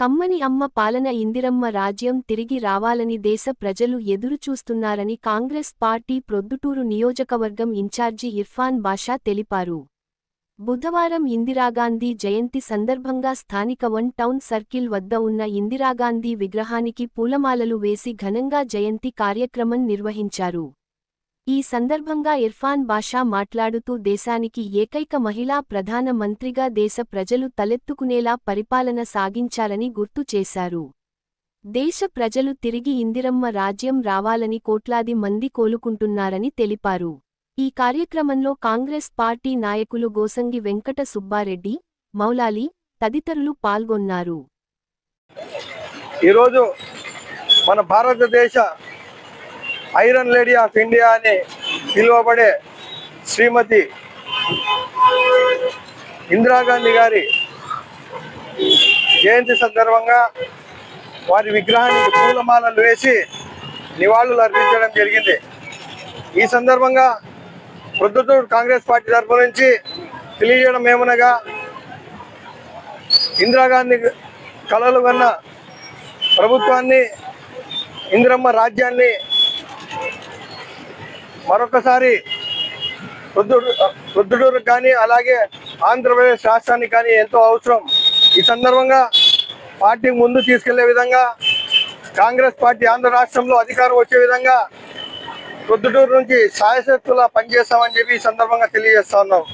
కమ్మని అమ్మ పాలన ఇందిరమ్మ రాజ్యం తిరిగి రావాలని దేశ ప్రజలు ఎదురుచూస్తున్నారని కాంగ్రెస్ పార్టీ ప్రొద్దుటూరు నియోజకవర్గం ఇన్ఛార్జి ఇర్ఫాన్ బాషా తెలిపారు. బుధవారం ఇందిరాగాంధీ జయంతి సందర్భంగా స్థానిక వన్ టౌన్ సర్కిల్ వద్ద ఉన్న ఇందిరాగాంధీ విగ్రహానికి పూలమాలలు వేసి ఘనంగా జయంతి కార్యక్రమం నిర్వహించారు. ఈ సందర్భంగా ఇర్ఫాన్ బాషా మాట్లాడుతూ దేశానికి ఏకైక మహిళా ప్రధాన మంత్రిగా దేశ ప్రజలు తలెత్తుకునేలా పరిపాలన సాగించాలని గుర్తు చేశారు. దేశ ప్రజలు తిరిగి ఇందిరమ్మ రాజ్యం రావాలని కోట్లాది మంది కోలుకుంటున్నారని తెలిపారు. ఈ కార్యక్రమంలో కాంగ్రెస్ పార్టీ నాయకులు గోసంగి వెంకట సుబ్బారెడ్డి మౌలాలి తదితరులు పాల్గొన్నారు. ఈరోజు మన భారతదేశ ఐరన్ లేడీ ఆఫ్ ఇండియా అని పిలువబడే శ్రీమతి ఇందిరాగాంధీ గారి జయంతి సందర్భంగా వారి విగ్రహానికి పూలమాలలు వేసి నివాళులు అర్పించడం జరిగింది. ఈ సందర్భంగా ప్రొద్దుటూరు కాంగ్రెస్ పార్టీ తరఫు నుంచి తెలియజేయడం ఏమనగా ఇందిరాగాంధీ కళలు కన్న ప్రభుత్వాన్ని ఇందిరమ్మ రాజ్యాన్ని మరొకసారి ప్రొద్దుటూ కానీ అలాగే ఆంధ్రప్రదేశ్ రాష్ట్రానికి కానీ ఎంతో అవసరం. ఈ సందర్భంగా పార్టీ ముందు తీసుకెళ్ళే విధంగా కాంగ్రెస్ పార్టీ ఆంధ్ర రాష్ట్రంలో అధికారం వచ్చే విధంగా ప్రొద్దుటూరు నుంచి సాయశక్తులా పనిచేస్తామని చెప్పి ఈ సందర్భంగా తెలియజేస్తా ఉన్నాం.